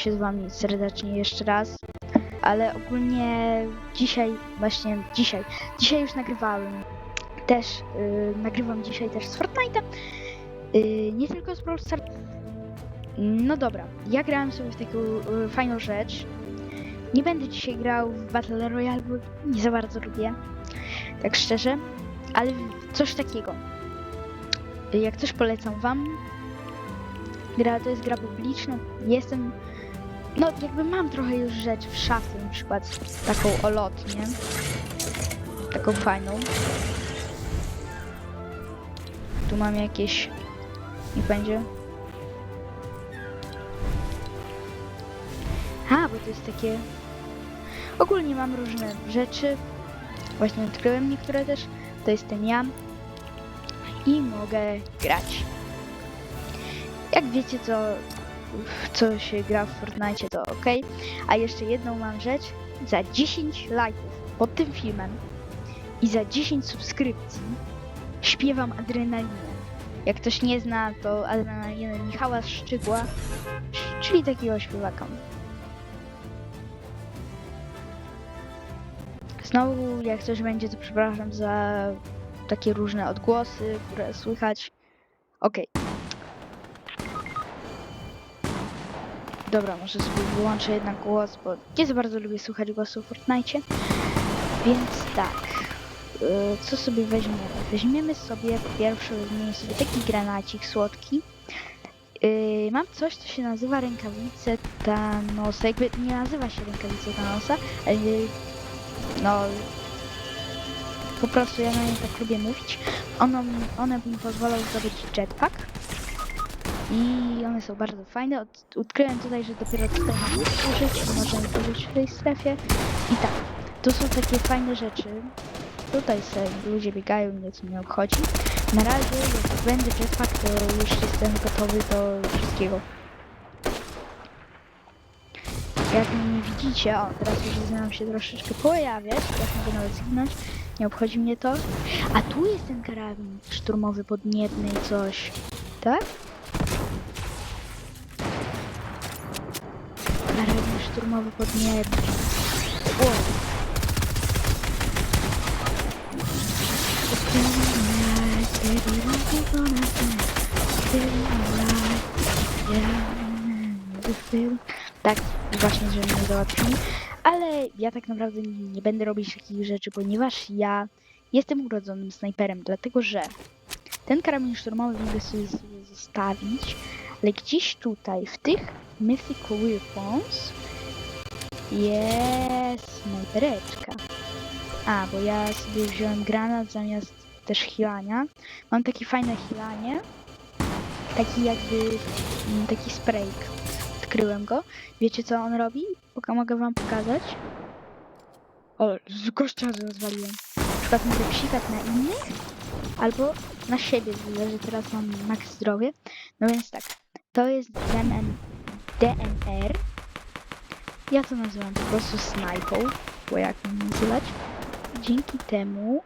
się z wami serdecznie jeszcze raz. Ale ogólnie dzisiaj, właśnie dzisiaj, dzisiaj już nagrywałem. Też y, nagrywam dzisiaj też z Fortnite'a. Y, nie tylko z Brawl Stars. No dobra, ja grałem sobie w taką y, fajną rzecz. Nie będę dzisiaj grał w Battle Royale, bo nie za bardzo lubię. Tak szczerze. Ale coś takiego. Y, Jak coś polecam wam. Gra to jest gra publiczna. Jestem. No, jakby mam trochę już rzeczy w szafie, na przykład taką olotnię. Taką fajną. Tu mam jakieś. Niech będzie. A, bo to jest takie. Ogólnie mam różne rzeczy. Właśnie odkryłem niektóre też. To jestem ja. I mogę grać. Jak wiecie, w co się gra w Fortnite, to ok. A jeszcze jedną mam rzecz. Za 10 lajków pod tym filmem i za 10 subskrypcji śpiewam adrenalinę. Jak ktoś nie zna, to adrenalinę Michała Szczygła, czyli takiego śpiewaka. Znowu, jak coś będzie, to przepraszam za takie różne odgłosy, które słychać. Okej. Dobra, może sobie wyłączę jednak głos, bo nie za bardzo lubię słuchać głosu w Fortnite. Więc tak. Yy, co sobie weźmiemy? Weźmiemy sobie po pierwsze weźmiemy sobie taki granacik słodki. Yy, mam coś, co się nazywa rękawice Thanosa. Jakby nie nazywa się rękawice Thanosa, ale no po prostu ja na nie tak lubię mówić. Ono, one mi pozwolą zdobyć jetpack. I one są bardzo fajne. Od, odkryłem tutaj, że dopiero tutaj mamy użyć, że możemy użyć w tej strefie. I tak, to są takie fajne rzeczy. Tutaj sobie ludzie biegają, mnie to nie obchodzi. Na razie, jak będzie jetpack, to już jestem gotowy do wszystkiego. Jak mnie nie widzicie, o, teraz już zaczynam się troszeczkę pojawiać, teraz mogę nawet zginąć, nie obchodzi mnie to. A tu jest ten karabin szturmowy podniebny i coś, tak? Karabin szturmowy podniebny. O! Tak, właśnie, że mnie załatwili. Ale ja tak naprawdę nie, będę robić takich rzeczy, ponieważ ja jestem urodzonym snajperem, dlatego że ten karabin szturmowy mogę sobie zostawić, ale gdzieś tutaj, w tych Mythical Weapons jest snajpereczka. A, bo ja sobie wziąłem granat zamiast też hilania. Mam takie fajne hilanie. Taki jakby, mm, taki sprayk. Odkryłem go. Wiecie co on robi? Poka mogę wam pokazać. O, z gościa rozwaliłem. Na przykład mogę psikać na innych, albo na siebie, że teraz mam max zdrowie. No więc tak, to jest DMN, DNR. Ja to nazywam po prostu snajpą, bo jak mam nazywać. Dzięki temu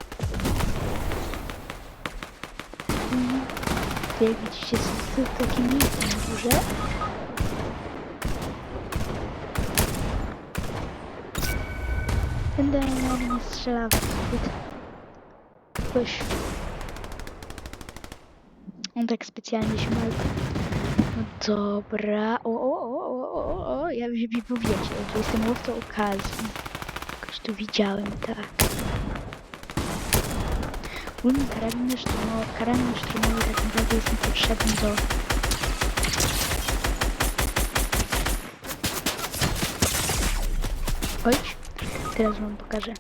jak widzicie, to takie miejsce na górze. Będę nie strzelał zbyt jakoś on tak specjalnie śmiał. Dobra. O, o, o, o, o, o, ja mi mi powiecie, że jestem łowcą okazji. Jakoś tu widziałem, tak. Ogólnie karabiny szturmowe, karabiny szturmowe tak naprawdę jest mi potrzebny do... Oj, teraz wam pokażę.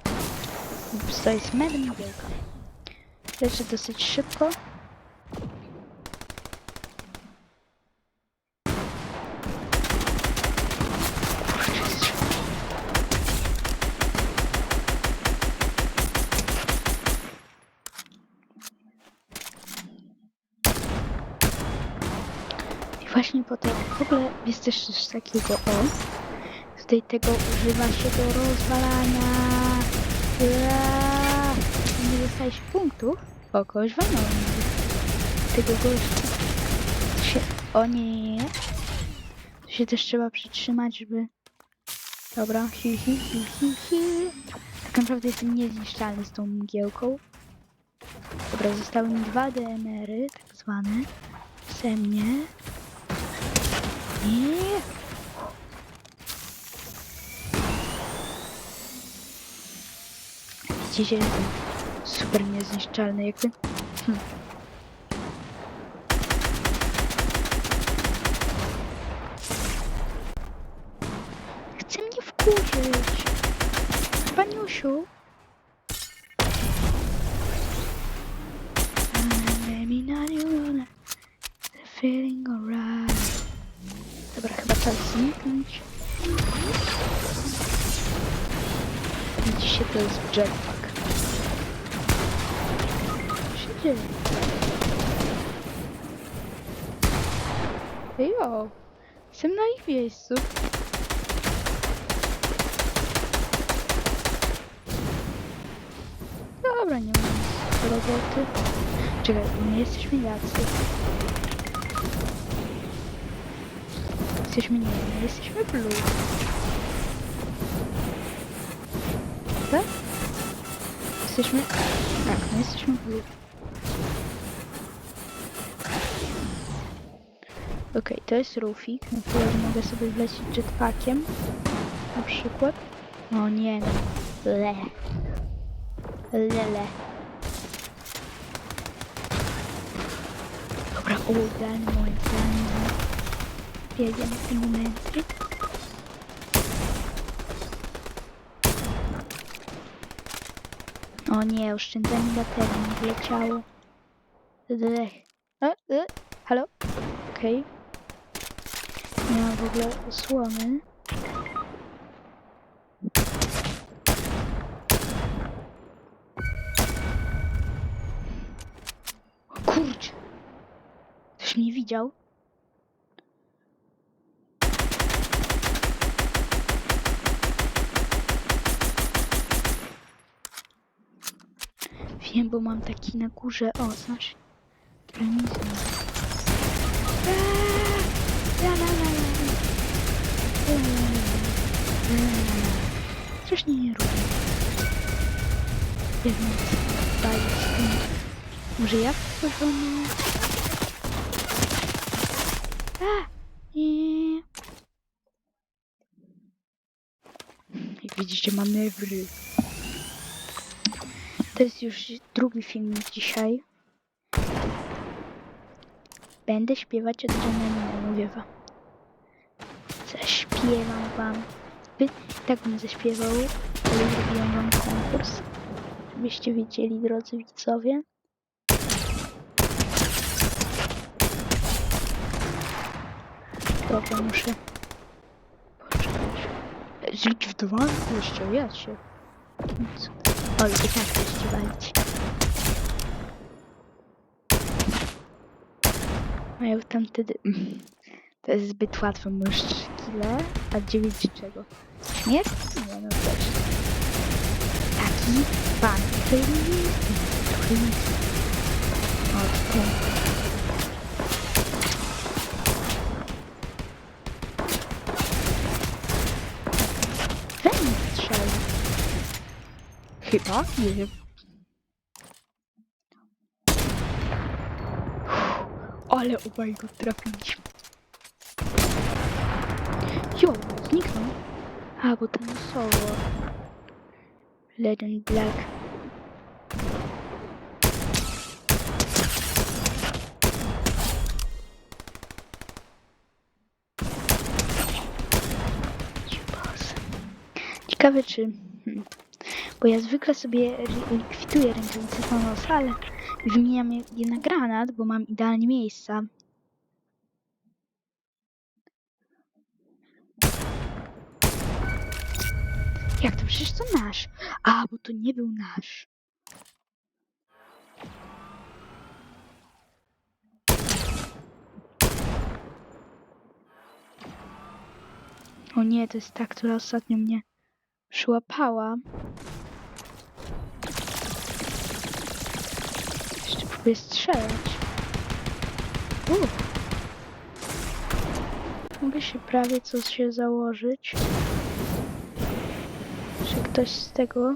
To jest mega niewielka. Lecę dosyć szybko. I właśnie po to w ogóle jest też coś takiego o. Tutaj tego używa się do rozwalania. Ja. Nie dostajesz punktów. O, kogoś. Tego gościa. Się... O nie, nie. się też trzeba przytrzymać, żeby... Dobra, hi, hi, hi, hi, hi. Tak naprawdę jestem niezniszczalny z tą mgiełką. Dobra, zostały mi dwa DMR-y, tak zwane. Se mnie. Nie. Widzicie, jestem super niezniszczalny jakby. Hm. Jesteśmy jacy. Jesteśmy nie, my jesteśmy blue. Tak? Jesteśmy... Tak, my jesteśmy blue. Okej, to jest Rufik, na którego mogę sobie wlecieć jetpackiem. Na przykład. O nie. Le. Lele. Dobra, o, idealny moment, idealny moment. Biegiem w tym momencie. O nie, oszczędzanie baterii mi wleciało. Lele. E, e, halo? Okej. Nie mam w ogóle osłony. O kurczę. Ktoś mnie widział? Wiem, bo mam taki na górze. O, znasz? La, la, la, la. La, la, la, la, la, la, la. Strasznie nie lubię. Jednak bali z tym. Może ja wchodzony? A! Jak widzicie, manewry. To jest już drugi filmik dzisiaj. Będę śpiewać od Janina, mówię wam. Zaśpiewam wam. By, tak bym zaśpiewał, ale zrobiłam wam konkurs. Żebyście wiedzieli, drodzy widzowie. Dobra, muszę poczekać. Zlikwidowałem jeszcze, ja się. Nic. O, i tak chcecie walić. Mają tam wtedy... To jest zbyt bo już 3 kile, a 9 czego? Śmierć? Nie no też. Taki pan, nic. O, ten. We mnie strzela. Chyba? Nie wiem. Ale obaj go trafiliśmy. Jo, zniknął. A, bo ten solo. Legend Black. Boże. Ciekawe czy... Hmm. Bo ja zwykle sobie likwiduję rękawice Thanosa, ale wymieniam je na granat, bo mam idealnie miejsca. Jak to? Przecież to nasz. A, bo to nie był nasz. O nie, to jest ta, która ostatnio mnie przyłapała. Próbuję strzelać. U. Mogę się prawie coś się założyć. Czy ktoś z tego...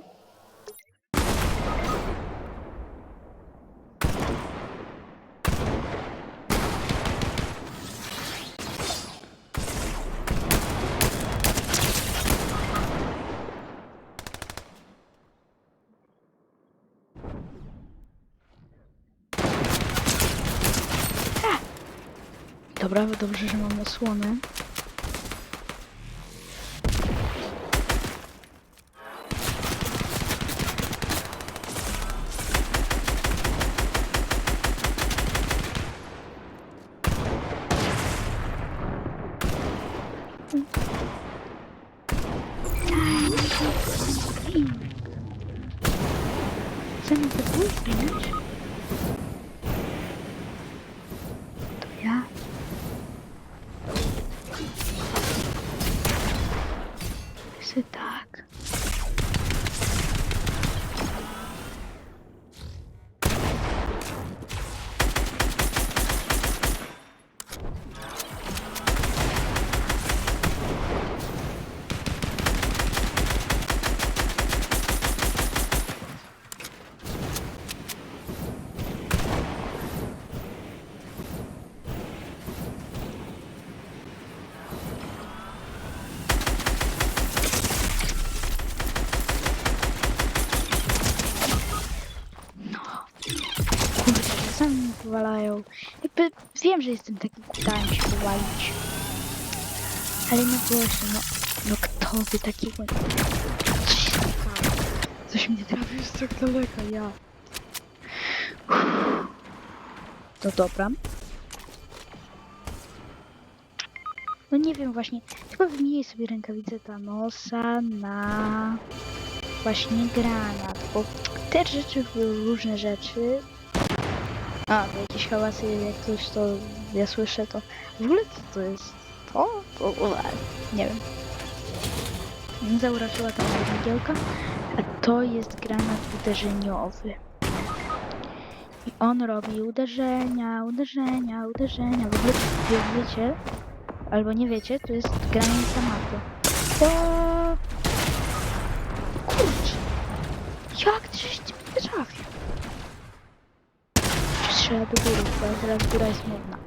Dobra, dobrze, że mam osłonę. Chcemy wybuchnąć? To ja. Sy tak. Kurde, powalają. Jakby wiem, że jestem taki kudałem się powalić. Ale no właśnie, no, no kto by takiego... Się? Coś mnie trafił z tak daleka, ja. To dobra. No nie wiem właśnie, chyba wymienię sobie rękawicę Thanosa na właśnie granat, bo te rzeczy były różne rzeczy. A, to jakieś hałasy, jak coś to ja słyszę, to w ogóle co to jest? To? to nie wiem. Zauraczyła ta moja mgiełka, a to jest granat uderzeniowy. I on robi uderzenia, uderzenia, uderzenia. W ogóle wie, wiecie, albo nie wiecie, to jest granat tematu. To... Kurczę! Jak żeś mnie trafił? Czy strzela do góry, bo teraz góra jest modna.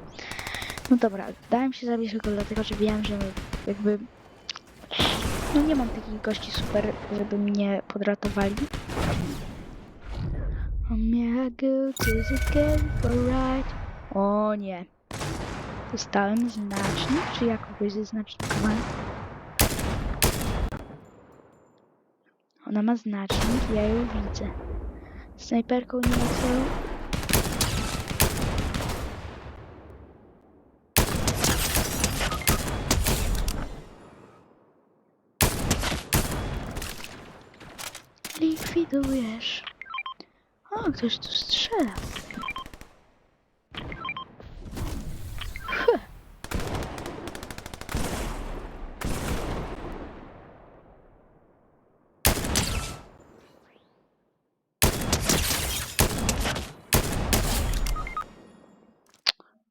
No dobra, dałem się zabić tylko dlatego, że wiem, że jakby... No nie mam takich gości super, żeby mnie podratowali. Oh may I go to the game for right? O nie. Dostałem znacznik, czy ja kogoś zeznacznikowałem? Ona ma znacznik, ja ją widzę. Snajperką nie ma celu. Likwidujesz. O, ktoś tu strzela. Huh.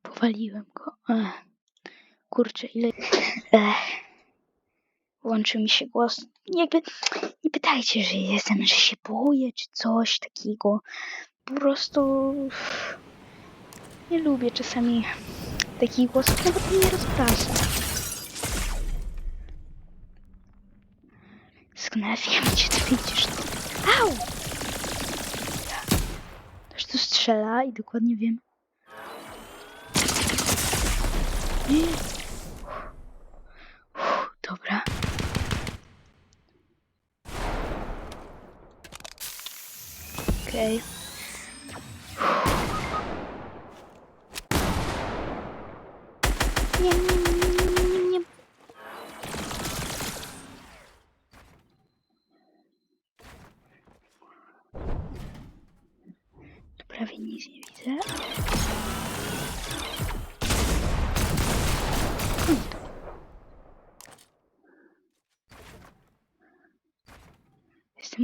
Powaliłem go. Ech. Kurczę, ile... Ech. Włączył mi się głos. Jakby pytajcie, że jestem, że się boję, czy coś takiego. Po prostu nie lubię czasami takich głosów, to mnie rozprasza. Skąd wiem, gdzie widzisz? Au! Ktoś tu strzela i dokładnie wiem. Nie. Dobra. Okej.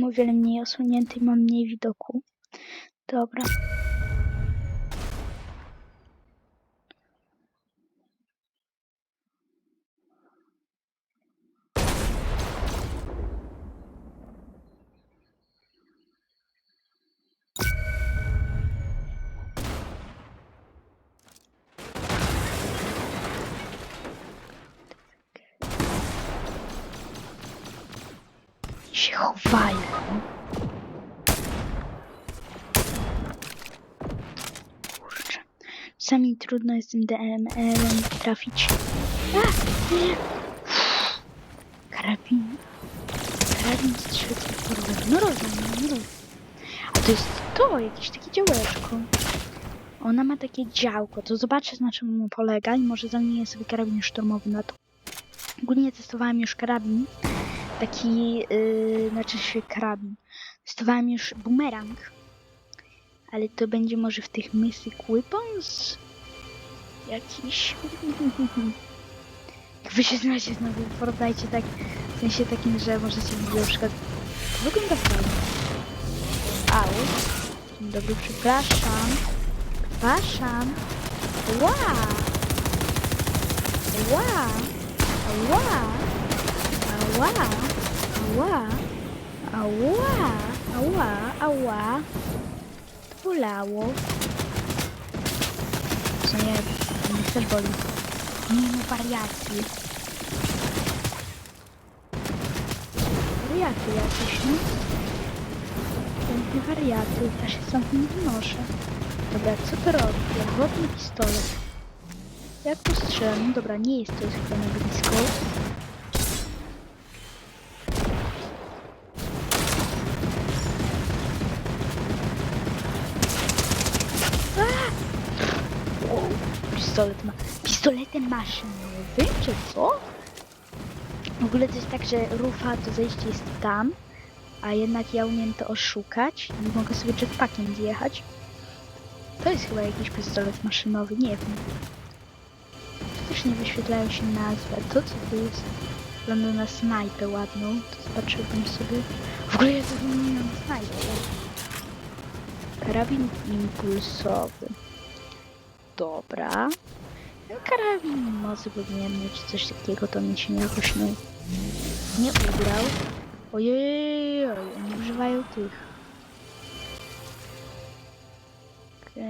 O wiele mniej osłonięty i mam mniej widoku. Dobra. Chowają. Kurczę. Czasami trudno jest tym DML-em trafić. Karabin. Karabin strzelcy porwany. No rozumiem, no rozumiem. A to jest to, jakieś takie działeczko. Ona ma takie działko, to zobaczę na czym mu polega i może zamienię sobie karabin szturmowy na to. Ogólnie testowałem już karabin, taki, yy, znaczy się karabin. Testowałem już bumerang, ale to będzie może w tych Mythic Weapons? Jakiś... Jak wy się znacie znowu w Fortnite, tak, w sensie takim, że możecie na przykład... To wygląda fajnie. Au. Dzień dobry, przepraszam. Przepraszam. Ła! Ła! Ła! Ała! Ała! Ała! Ała! Ała! To bolało. Co nie, mnie też boli. Nie no, wariacji. Wariaty jakieś, no. Piękne wariaty, ja się stąd nie wynoszę. Dobra, co to robi? Pierwotny pistolet. Jak to strzelam? Dobra, nie jest to jest chyba na blisko. A! O, Pistolet ma... Pistoletem maszynowym, czy co? W ogóle to jest tak, że rufa to zejście jest tam, a jednak ja umiem to oszukać i mogę sobie jetpackiem zjechać. To jest chyba jakiś pistolet maszynowy, nie wiem. Też nie wyświetlają się nazwy. To co to jest? Wygląda na snajpę ładną. To zobaczyłbym sobie. W ogóle ja zapomniałam snajpę. Karabin impulsowy. Dobra. Ten karabin mocy podmiennej czy coś takiego to mi się jakoś nie, nie ugrał. Ojej, oni używają tych.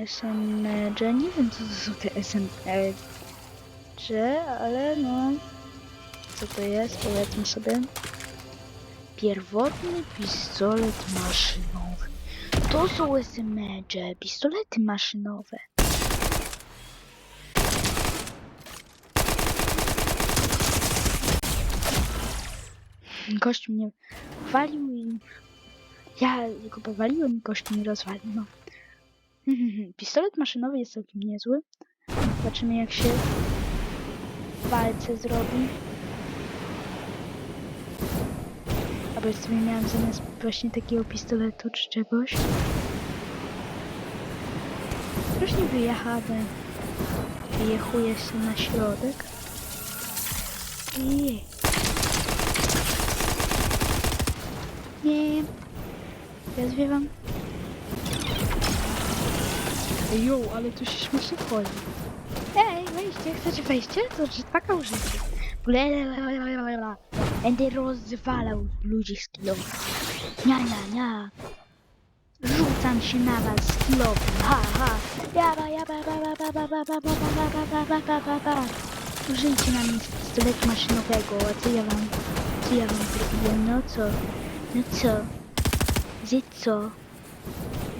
SMG, nie wiem co to są te SMG, ale no... Co to jest? Powiedzmy sobie. Pierwotny pistolet maszynowy. To są SMG, pistolety maszynowe. Gość mnie walił i... Ja go powaliłem i gość mnie rozwalił, no. Pistolet maszynowy jest całkiem niezły. Zobaczymy jak się w walce zrobi. Albo sobie miałem zamiast właśnie takiego pistoletu czy czegoś. Strasznie wyjechamy. Wyjechuję się na środek. I... Nie. Ja zwiewam. Jo, ale tu się śmiesznie wchodzi. Ej, wejście, chcecie wejście? To jetpacka użycie. Blablabla. Będę rozwalał ludzi z kilowym. Nia, nia, nia. Rzucam się na was z kilowym. Ha. Jaba, jaba. Użyjcie na mnie pistoletu maszynowego. A co ja wam, co ja wam zrobiłem? No co? No co? Że co?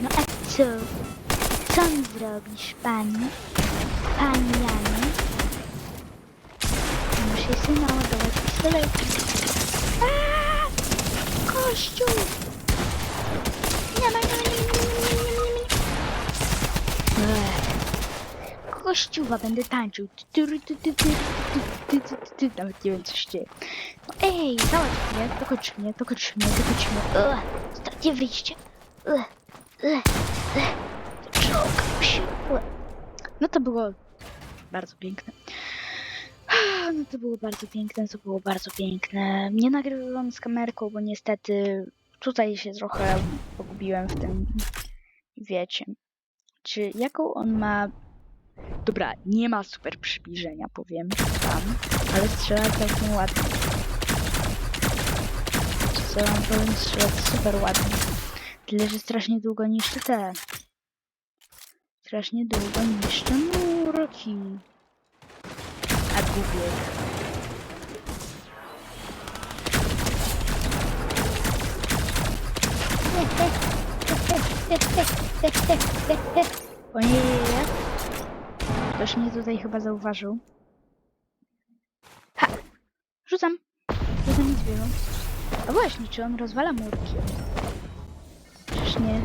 No a co? Co mi zrobisz, pani? Pani Janie? Muszę sobie naładować pistolet. Kościół! Nie ma, nie ma, nie ma, nie ma, nie ma, kościółka będę tańczył. Nawet nie wiem, co się dzieje. No, ej, załatw mnie, dokończ mnie, dokończ mnie, dokończ mnie. Ugh, wyjście. Się. No to było bardzo piękne. No to było bardzo piękne, to było bardzo piękne. Nie nagrywałam z kamerką, bo niestety tutaj się trochę pogubiłem w tym, wiecie. Czy jaką on ma Dobra, nie ma super przybliżenia, powiem wam, ale strzela całkiem ładnie. Co wam powiem, strzela super ładnie. Tyle, że strasznie długo niszczy te. Strasznie długo niszczy murki. A gubię. Ojej, ktoś mnie tutaj chyba zauważył. Ha! Rzucam. Rzucam niedźwiedzią. A właśnie, czy on rozwala murki? Przecież nie.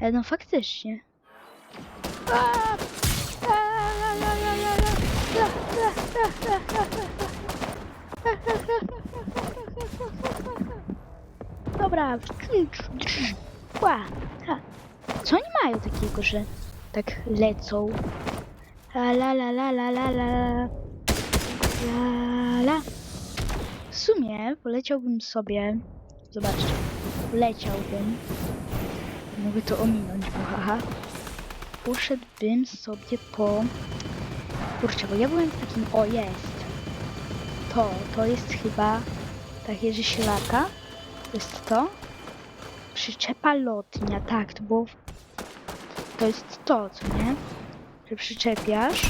E, no faktycznie. Dobra. Co oni mają takiego, że tak lecą? La la la la la la la. La W sumie poleciałbym sobie Zobaczcie Poleciałbym. Mogę to ominąć, bo haha. Poszedłbym sobie po Kurczę, bo ja byłem w takim O, jest. To, to jest chyba Takie, że się To jest to. Przyczepa lotnia, tak, to było to jest to, co nie? Że przyczepiasz.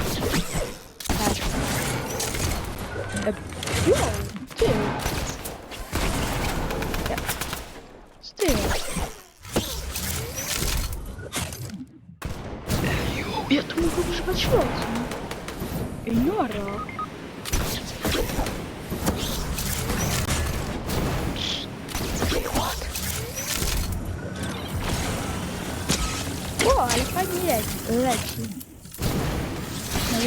Tak. E, Wow, ty. Ja. Ty? Ja tu mogę używać lotu. Ej, Nora. O, ale fajnie leci.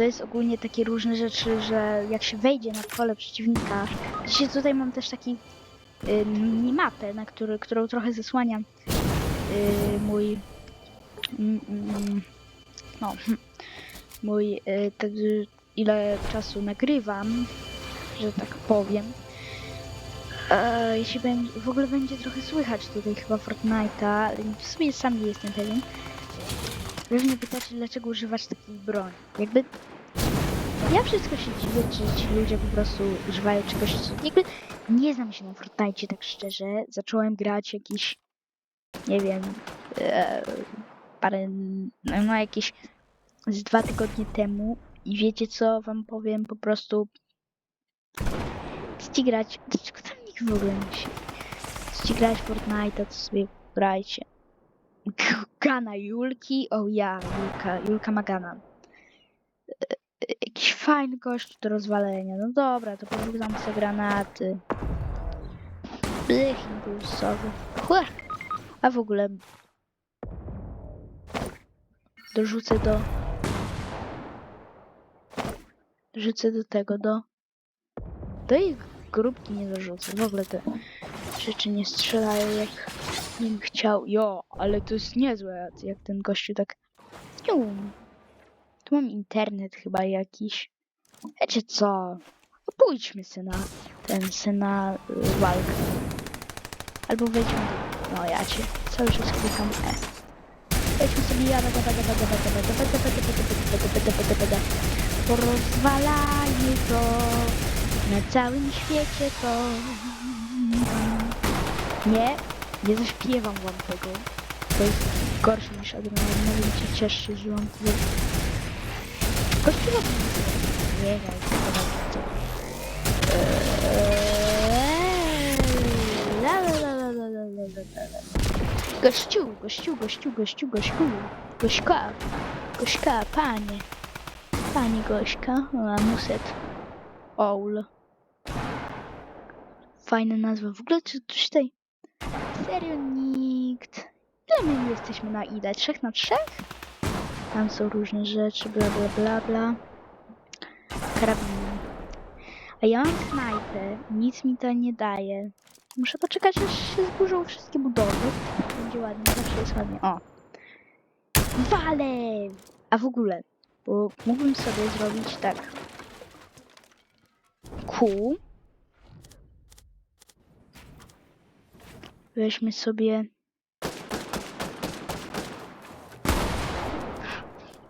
to jest ogólnie takie różne rzeczy, że jak się wejdzie na pole przeciwnika, się tutaj mam też taki y, minimapę, na który, którą trochę zasłaniam y, mój mm, mm, no mój y, te, ile czasu nagrywam, że tak powiem. E, jeśli będzie, w ogóle będzie trochę słychać tutaj chyba Fortnite'a, w sumie sam nie jestem pewien. Pewnie pytacie, dlaczego używać takiej broni. Jakby ja wszystko się dziwię, czy ci ludzie po prostu używają czegoś, co... Jakby nie znam się na Fortnite tak szczerze. Zacząłem grać jakiś, nie wiem, e, parę, no, no jakieś z dwa tygodnie temu i wiecie co wam powiem, po prostu chcecie grać, dlaczego tam nikt w ogóle musi? Chcecie grać Fortnite, to sobie grajcie. Gana Julki, o ja, Julka, Julka ma Gana. E, Jakiś fajny gość do rozwalenia, no dobra, to porzucam sobie granaty. Blech impulsowy. Chła. A w ogóle dorzucę do dorzucę do tego, do do ich grupki nie dorzucę. W ogóle te rzeczy nie strzelają jak nim chciał. Jo, ale to jest niezłe, jak ten gościu tak... Cium. Tu mam internet chyba jakiś. Wiecie co? No pójdźmy se na ten, se na walkę. Albo wejdźmy... No ja cię cały czas klikam E. Wejdźmy sobie ja, Porozwalajmy to na całym świecie to. Nie, nie zaśpiewam wam tego. To jest gorsze niż adrenalina, będziecie cieszyć, że mam tyle. Kościół nie wiem, co to ma być. Gościu, gościu, gościu, gościu, gościu, gośka, gośka, panie, pani gośka, a owl. Fajna nazwa, w ogóle czy coś tutaj serio nikt, ile my jesteśmy na ile, trzech na trzech? Tam są różne rzeczy, bla bla bla bla. Karabiny. A ja mam snajpę, nic mi to nie daje. Muszę poczekać, aż się zburzą wszystkie budowy. Będzie ładnie, zawsze jest ładnie. O! Wale! A w ogóle, bo mógłbym sobie zrobić tak. Q. Weźmy sobie.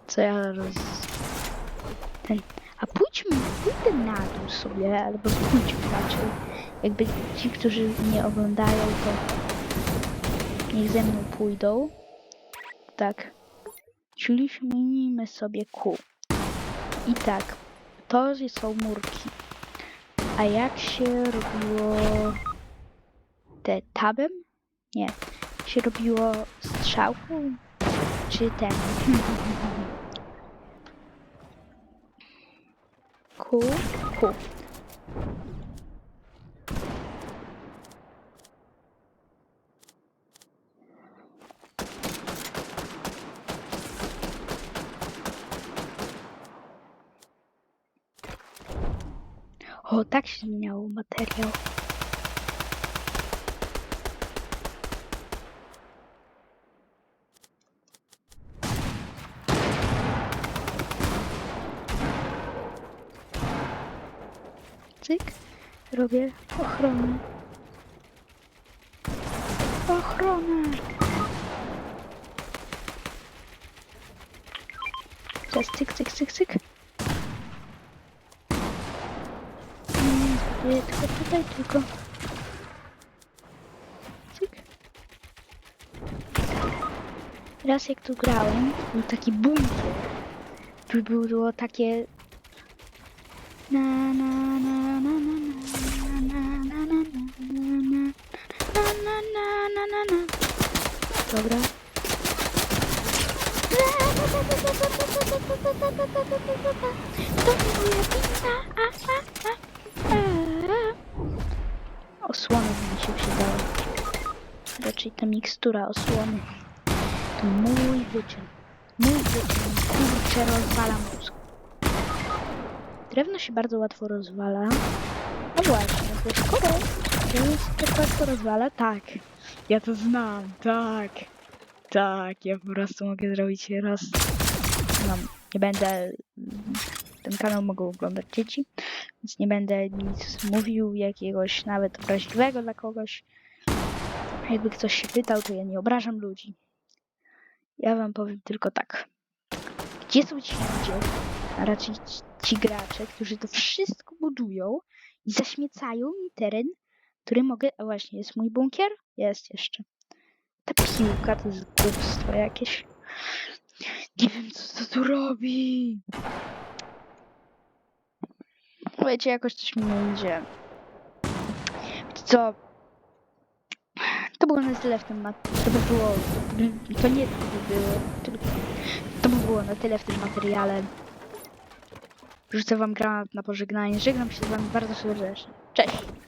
Co ja roz. Ten. A pójdźmy, pójdę na dół sobie, albo pójdźmy raczej. Jakby ci, którzy mnie oglądają, to niech ze mną pójdą. Tak. Czyli śmienimy sobie kół. I tak, to są murki. A jak się robiło te tabem? Nie. Się robiło strzałką? Czy ten? Kół, kół. O, tak się zmieniał materiał. Cyk. Robię ochronę. Ochronę. Teraz cyk, cyk, cyk, cyk. Nie, zrobię tylko tutaj, tylko... Cyk. Raz jak tu grałem, był taki bunkier. Tu było takie... Na na na na na na na na na na Dobra. To moja wina. A, a, a, a. Osłony by mi się przydała. Raczej ta mikstura osłony. To mój wyczyn. Mój wyczyn. Kurczę, rozwala mózg. Drewno się bardzo łatwo rozwala. No właśnie, to drewno się tak łatwo rozwala, tak. Ja to znam, tak. Tak, ja po prostu mogę zrobić raz. No, nie będę. Ten kanał mogą oglądać dzieci, więc nie będę nic mówił jakiegoś nawet obraźliwego dla kogoś. Jakby ktoś się pytał, to ja nie obrażam ludzi. Ja wam powiem tylko tak. Gdzie są ci ludzie, a raczej ci gracze, którzy to wszystko budują i zaśmiecają mi teren, który mogę... A właśnie, jest mój bunkier? Jest jeszcze. Ta piłka to jest głupstwo jakieś. Nie wiem, co to tu robi. Wiecie, jakoś coś mi. Wiecie co? To było na tyle w tym To by było... To nie to by było, tylko... To by było na tyle w tym materiale. Rzucę wam granat na pożegnanie. Żegnam się z wami bardzo serdecznie. Cześć!